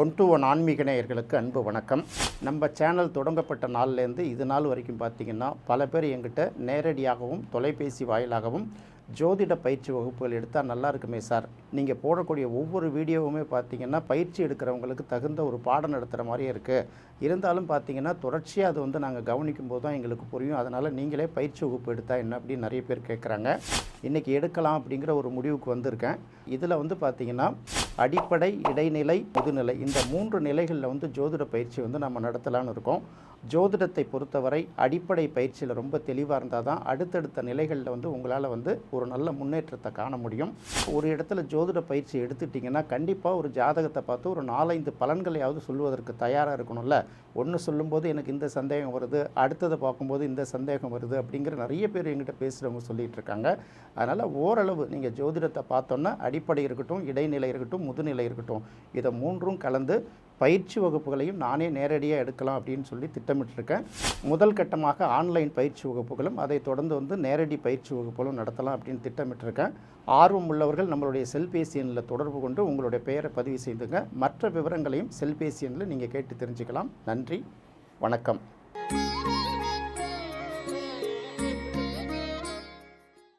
One to one ஆன்மீக நேயர்களுக்கு அன்பு வணக்கம். நம்ம சேனல் தொடங்கப்பட்ட நாள்லேருந்து இது நாள் வரைக்கும் பார்த்தீங்கன்னா பல பேர் எங்கிட்ட நேரடியாகவும் தொலைபேசி வாயிலாகவும் ஜோதிட பயிற்சி வகுப்புகள் எடுத்தால் நல்லா இருக்குமே சார். நீங்கள் போடக்கூடிய ஒவ்வொரு வீடியோவுமே பார்த்தீங்கன்னா பயிற்சி எடுக்கிறவங்களுக்கு தகுந்த ஒரு பாடம் நடத்துகிற மாதிரியே இருக்குது இருந்தாலும் பார்த்தீங்கன்னா தொடர்ச்சியாக அது வந்து நாங்கள் கவனிக்கும் போது தான் எங்களுக்கு புரியும். அதனால் நீங்களே பயிற்சி வகுப்பு எடுத்தால் என்ன அப்படின்னு நிறைய பேர் கேட்குறாங்க இன்றைக்கி எடுக்கலாம் அப்படிங்கிற ஒரு முடிவுக்கு வந்திருக்கேன். இதில் வந்து பார்த்தீங்கன்னா அடிப்படை இடைநிலை முதுநிலை இந்த மூன்று நிலைகளில் வந்து ஜோதிட பயிற்சி வந்து நம்ம நடத்தலான்னு இருக்கோம். ஜோதிடத்தை பொறுத்தவரை அடிப்படை பயிற்சியில் ரொம்ப தெளிவாக இருந்தால் தான் அடுத்தடுத்த நிலைகளில் வந்து உங்களால் வந்து ஒரு நல்ல முன்னேற்றத்தை காண முடியும். ஒரு இடத்துல ஜோதிட பயிற்சி எடுத்துட்டிங்கன்னா கண்டிப்பாக ஒரு ஜாதகத்தை பார்த்து ஒரு நாலஞ்சு பலன்களையாவது சொல்வதற்கு தயாராக இருக்கணும்ல. ஒன்று சொல்லும்போது எனக்கு இந்த சந்தேகம் வருது அடுத்ததை பார்க்கும்போது இந்த சந்தேகம் வருது அப்படிங்கிற நிறைய பேர் எங்கிட்ட பேசுகிறவங்க சொல்லிகிட்டு இருக்காங்க. அதனால் ஓரளவு நீங்கள் ஜோதிடத்தை பார்த்தோன்னா அடிப்படை இருக்கட்டும் இடைநிலை இருக்கட்டும் முதுநிலை இருக்கட்டும். இதை மூன்றும் கலந்து பயிற்சி வகுப்புகளையும் நானே நேரடியாக எடுக்கலாம் அப்படின்னு சொல்லி திட்டமிட்டிருக்கேன். முதல் கட்டமாக ஆன்லைன் பயிற்சி வகுப்புகளும் அதை தொடர்ந்து வந்து நேரடி பயிற்சி வகுப்புகளும் நடத்தலாம் அப்படின்னு திட்டமிட்டிருக்கேன். ஆர்வம் உள்ளவர்கள் நம்மளுடைய செல்பேசி எண்ணில் தொடர்பு கொண்டு உங்களுடைய பெயரை பதிவு செய்துங்க. மற்ற விவரங்களையும் செல்பேசி எண்ணில் நீங்கள் கேட்டு தெரிஞ்சுக்கலாம். நன்றி. வணக்கம்.